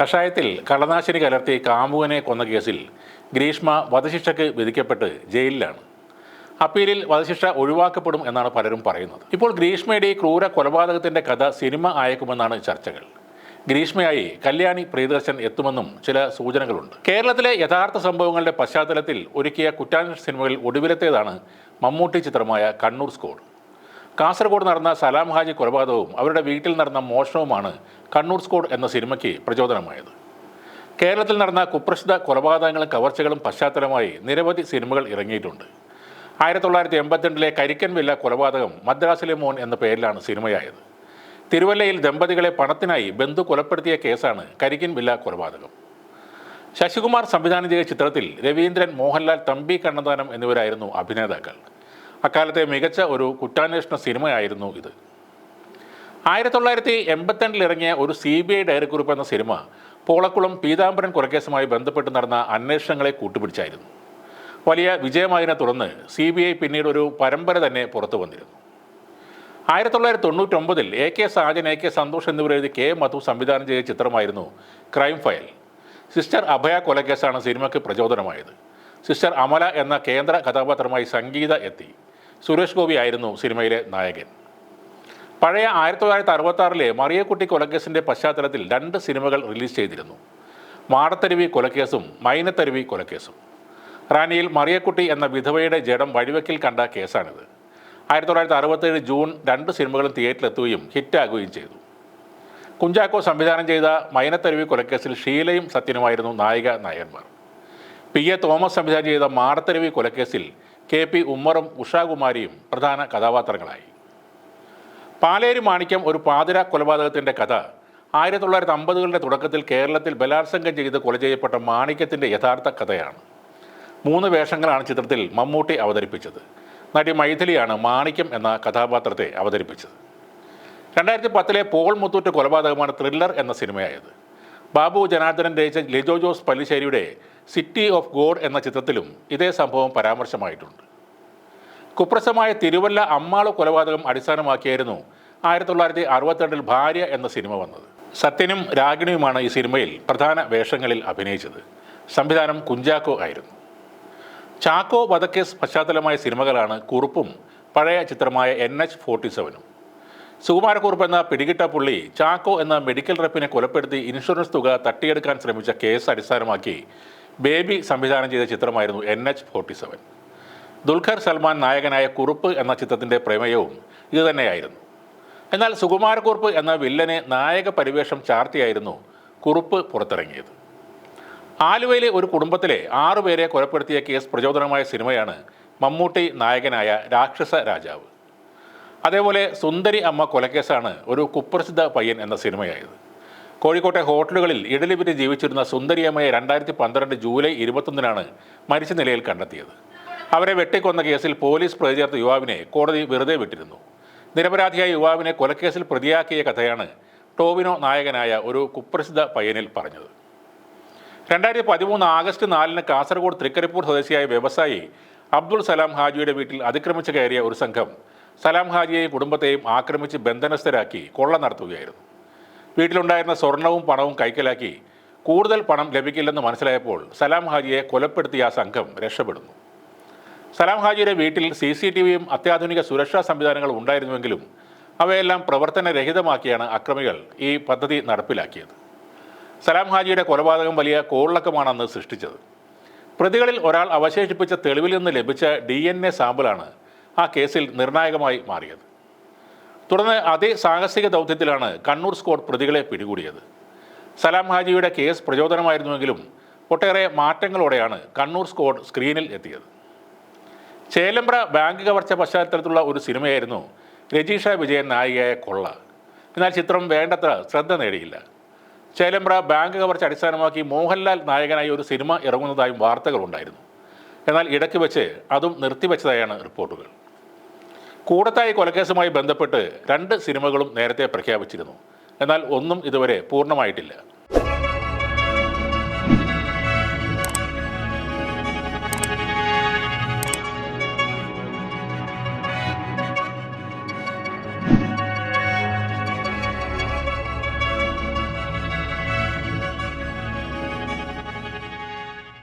കഷായത്തിൽ കളനാശിനി കലർത്തി കാമുകനെ കൊന്ന കേസിൽ ഗ്രീഷ്മ വധശിക്ഷയ്ക്ക് വിധിക്കപ്പെട്ട് ജയിലിലാണ്. അപ്പീലിൽ വധശിക്ഷ ഒഴിവാക്കപ്പെടും എന്നാണ് പലരും പറയുന്നത്. ഇപ്പോൾ ഗ്രീഷ്മയുടെ ഈ ക്രൂര കൊലപാതകത്തിന്റെ കഥ സിനിമ ആയേക്കുമെന്നാണ് ചർച്ചകൾ. ഗ്രീഷ്മയായി കല്യാണി പ്രിയദർശൻ എത്തുമെന്നും ചില സൂചനകളുണ്ട്. കേരളത്തിലെ യഥാർത്ഥ സംഭവങ്ങളുടെ പശ്ചാത്തലത്തിൽ ഒരുക്കിയ കുറ്റാന്വേഷണ സിനിമകളിൽ ഒടുവിലത്തേതാണ് മമ്മൂട്ടി ചിത്രമായ കണ്ണൂർ സ്കോഡ് കാസർഗോഡ് നടന്ന സലാം ഹാജി കൊലപാതകവും അവരുടെ വീട്ടിൽ നടന്ന മോഷണവുമാണ് കണ്ണൂർ സ്കോഡ് എന്ന സിനിമയ്ക്ക് പ്രചോദനമായത്. കേരളത്തിൽ നടന്ന കുപ്രസിദ്ധ കൊലപാതകങ്ങളും കവർച്ചകളും പശ്ചാത്തലമായി നിരവധി സിനിമകൾ ഇറങ്ങിയിട്ടുണ്ട്. ആയിരത്തി തൊള്ളായിരത്തി എൺപത്തിരണ്ടിലെ കരിക്കൻ വില്ല കൊലപാതകം മദ്രാസിലെ മോൻ എന്ന പേരിലാണ് സിനിമയായത്. തിരുവല്ലയിൽ ദമ്പതികളെ പണത്തിനായി ബന്ധു കൊലപ്പെടുത്തിയ കേസാണ് കരിക്കൻ വില്ല കൊലപാതകം. ശശികുമാർ സംവിധാനം ചെയ്ത ചിത്രത്തിൽ രവീന്ദ്രൻ മോഹൻലാൽ തമ്പി കണ്ണന്താനം എന്നിവരായിരുന്നു അഭിനേതാക്കൾ. അക്കാലത്തെ മികച്ച ഒരു കുറ്റാന്വേഷണ സിനിമയായിരുന്നു ഇത്. ആയിരത്തി തൊള്ളായിരത്തി എൺപത്തിരണ്ടിൽ ഇറങ്ങിയ ഒരു സി ബി ഐ ഡയറിക്കുറിപ്പ് എന്ന സിനിമ പോളക്കുളം പീതാംബരൻ കൊലക്കേസുമായി ബന്ധപ്പെട്ട് നടന്ന അന്വേഷണങ്ങളെ കൂട്ടുപിടിച്ചായിരുന്നു. വലിയ വിജയമായതിനെ തുടർന്ന് സി ബി ഐ പിന്നീട് ഒരു പരമ്പര തന്നെ പുറത്തു വന്നിരുന്നു. ആയിരത്തി തൊള്ളായിരത്തി തൊണ്ണൂറ്റൊമ്പതിൽ A K Sajan A K Santhosh എന്നിവരെഴുതി K Madhu സംവിധാനം ചെയ്ത ചിത്രമായിരുന്നു ക്രൈം ഫയൽ. സിസ്റ്റർ അഭയ കൊലക്കേസാണ് സിനിമയ്ക്ക് പ്രചോദനമായത്. സിസ്റ്റർ അമല എന്ന കേന്ദ്ര കഥാപാത്രമായി സംഗീത എത്തി. സുരേഷ് ഗോപി ആയിരുന്നു സിനിമയിലെ നായകൻ. പഴയ ആയിരത്തി തൊള്ളായിരത്തി അറുപത്താറിലെ മറിയക്കുട്ടി കൊലക്കേസിന്റെ പശ്ചാത്തലത്തിൽ രണ്ട് സിനിമകൾ റിലീസ് ചെയ്തിരുന്നു. മാടത്തരുവി കൊലക്കേസും മൈനത്തരുവി കൊലക്കേസും. റാനിയിൽ മറിയക്കുട്ടി എന്ന വിധവയുടെ ജഡം വഴിവെക്കിൽ കണ്ട കേസാണിത്. ആയിരത്തി തൊള്ളായിരത്തി അറുപത്തേഴ് ജൂൺ രണ്ട് സിനിമകളും തിയേറ്ററിലെത്തുകയും ഹിറ്റാകുകയും ചെയ്തു. കുഞ്ചാക്കോ സംവിധാനം ചെയ്ത മൈനത്തരുവി കൊലക്കേസിൽ ഷീലയും സത്യനുമായിരുന്നു നായിക നായകന്മാർ. പി എ തോമസ് സംവിധാനം ചെയ്ത മാടത്തരുവി കൊലക്കേസിൽ കെ പി ഉമ്മറും ഉഷാകുമാരിയും പ്രധാന കഥാപാത്രങ്ങളായി. പാലേരി മാണിക്യം ഒരു പാതിര കൊലപാതകത്തിന്റെ കഥ. ആയിരത്തി തൊള്ളായിരത്തി അമ്പതുകളുടെ തുടക്കത്തിൽ കേരളത്തിൽ ബലാത്സംഗം ചെയ്ത് കൊല ചെയ്യപ്പെട്ട മാണിക്യത്തിന്റെ യഥാർത്ഥ കഥയാണ്. മൂന്ന് വേഷങ്ങളാണ് ചിത്രത്തിൽ മമ്മൂട്ടി അവതരിപ്പിച്ചത്. നടി മൈഥിലിയാണ് മാണിക്യം എന്ന കഥാപാത്രത്തെ അവതരിപ്പിച്ചത്. രണ്ടായിരത്തി പത്തിലെ പോൾ മുത്തൂറ്റ് കൊലപാതകമാണ് ത്രില്ലർ എന്ന സിനിമയായത്. ബാബു ജനാർദ്ദനൻ രചിച്ച ലിജോ ജോസ് പല്ലിശ്ശേരിയുടെ സിറ്റി ഓഫ് ഗോഡ് എന്ന ചിത്രത്തിലും ഇതേ സംഭവം പരാമർശമായിട്ടുണ്ട്. കുപ്രസമായ തിരുവല്ല അമ്മാള കൊലപാതകം അടിസ്ഥാനമാക്കിയായിരുന്നു ആയിരത്തി തൊള്ളായിരത്തി അറുപത്തിരണ്ടിൽ ഭാര്യ എന്ന സിനിമ വന്നത്. സത്യനും രാഗിണിയുമാണ് ഈ സിനിമയിൽ പ്രധാന വേഷങ്ങളിൽ അഭിനയിച്ചത്. സംവിധാനം കുഞ്ചാക്കോ ആയിരുന്നു. ചാക്കോ വധക്കേസ് പശ്ചാത്തലമായ സിനിമകളാണ് കുറുപ്പും പഴയ ചിത്രമായ എൻ എച്ച് ഫോർട്ടി സെവനും. സുകുമാരക്കുറുപ്പ് എന്ന പിടികിട്ട പുള്ളി ചാക്കോ എന്ന മെഡിക്കൽ റെപ്പിനെ കൊലപ്പെടുത്തി ഇൻഷുറൻസ് തുക തട്ടിയെടുക്കാൻ ശ്രമിച്ച കേസ് അടിസ്ഥാനമാക്കി ബേബി സംവിധാനം ചെയ്ത ചിത്രമായിരുന്നു N H forty seven. Dulquer Salmaan നായകനായ കുറുപ്പ് എന്ന ചിത്രത്തിന്റെ പ്രമേയവും ഇതുതന്നെയായിരുന്നു. എന്നാൽ സുകുമാരക്കുറുപ്പ് എന്ന വില്ലനെ നായക പരിവേഷം ചാർത്തിയായിരുന്നു കുറുപ്പ് പുറത്തിറങ്ങിയത്. ആലുവയിലെ ഒരു കുടുംബത്തിലെ ആറുപേരെ കൊലപ്പെടുത്തിയ കേസ് പ്രചോദനമായ സിനിമയാണ് മമ്മൂട്ടി നായകനായ രാക്ഷസ രാജാവ്. അതേപോലെ സുന്ദരി അമ്മ കൊലക്കേസാണ് ഒരു കുപ്രസിദ്ധ പയ്യൻ എന്ന സിനിമയായത്. കോഴിക്കോട്ടെ ഹോട്ടലുകളിൽ വിറ്റ് ജീവിച്ചിരുന്ന സുന്ദരിയമ്മയെ രണ്ടായിരത്തി പന്ത്രണ്ട് ജൂലൈ ഇരുപത്തൊന്നിനാണ് മരിച്ച നിലയിൽ കണ്ടെത്തിയത്. അവരെ വെട്ടിക്കൊന്ന കേസിൽ പോലീസ് പ്രതി ചേർത്ത യുവാവിനെ കോടതി വെറുതെ വിട്ടിരുന്നു. നിരപരാധിയായ യുവാവിനെ കൊലക്കേസിൽ പ്രതിയാക്കിയ കഥയാണ് ടോവിനോ നായകനായ ഒരു കുപ്രസിദ്ധ പയ്യനിൽ പറഞ്ഞത്. രണ്ടായിരത്തി പതിമൂന്ന് ആഗസ്റ്റ് നാലിന് കാസർഗോഡ് തൃക്കരിപ്പൂർ സ്വദേശിയായ വ്യവസായി അബ്ദുൾ സലാം ഹാജിയുടെ വീട്ടിൽ അതിക്രമിച്ചു കയറിയ ഒരു സംഘം സലാം ഹാജിയെയും കുടുംബത്തെയും ആക്രമിച്ച് ബന്ധനസ്ഥരാക്കി കൊള്ള നടത്തുകയായിരുന്നു. വീട്ടിലുണ്ടായിരുന്ന സ്വർണവും പണവും കൈക്കലാക്കി കൂടുതൽ പണം ലഭിക്കില്ലെന്ന് മനസ്സിലായപ്പോൾ സലാം ഹാജിയെ കൊലപ്പെടുത്തിയ ആ സംഘം രക്ഷപ്പെടുന്നു. സലാം ഹാജിയുടെ വീട്ടിൽ സി സി ടി വിയും അത്യാധുനിക സുരക്ഷാ സംവിധാനങ്ങളും ഉണ്ടായിരുന്നുവെങ്കിലും അവയെല്ലാം പ്രവർത്തനരഹിതമാക്കിയാണ് അക്രമികൾ ഈ പദ്ധതി നടപ്പിലാക്കിയത്. സലാം ഹാജിയുടെ കൊലപാതകം വലിയ കോളിളക്കമാണെന്ന് സൃഷ്ടിച്ചത്. പ്രതികളിൽ ഒരാൾ അവശേഷിപ്പിച്ച തെളിവിൽ നിന്ന് ലഭിച്ച ഡി എൻ എ സാമ്പിളാണ് ആ കേസിൽ നിർണായകമായി മാറിയത്. തുടർന്ന് അതേ സാഹസിക ദൗത്യത്തിലാണ് കണ്ണൂർ സ്ക്വാഡ് പ്രതികളെ പിടികൂടിയത്. സലാം ഹാജിയുടെ കേസ് പ്രചോദനമായിരുന്നുവെങ്കിലും ഒട്ടേറെ മാറ്റങ്ങളോടെയാണ് കണ്ണൂർ സ്ക്വാഡ് സ്ക്രീനിൽ എത്തിയത്. ചേലമ്പ്ര ബാങ്ക് കവർച്ച പശ്ചാത്തലത്തിലുള്ള ഒരു സിനിമയായിരുന്നു രജീഷ വിജയൻ നായികയായ കൊള്ള. എന്നാൽ ചിത്രം വേണ്ടത്ര ശ്രദ്ധ നേടിയില്ല. ചേലമ്പ്ര ബാങ്ക് കവർച്ച അടിസ്ഥാനമാക്കി മോഹൻലാൽ നായകനായി ഒരു സിനിമ ഇറങ്ങുന്നതായും വാർത്തകളുണ്ടായിരുന്നു. എന്നാൽ ഇടയ്ക്ക് വെച്ച് അതും നിർത്തിവെച്ചതായാണ് റിപ്പോർട്ടുകൾ. കൂടത്തായി കൊലക്കേസുമായി ബന്ധപ്പെട്ട് രണ്ട് സിനിമകളും നേരത്തെ പ്രഖ്യാപിച്ചിരുന്നു. എന്നാൽ ഒന്നും ഇതുവരെ പൂർണമായിട്ടില്ല.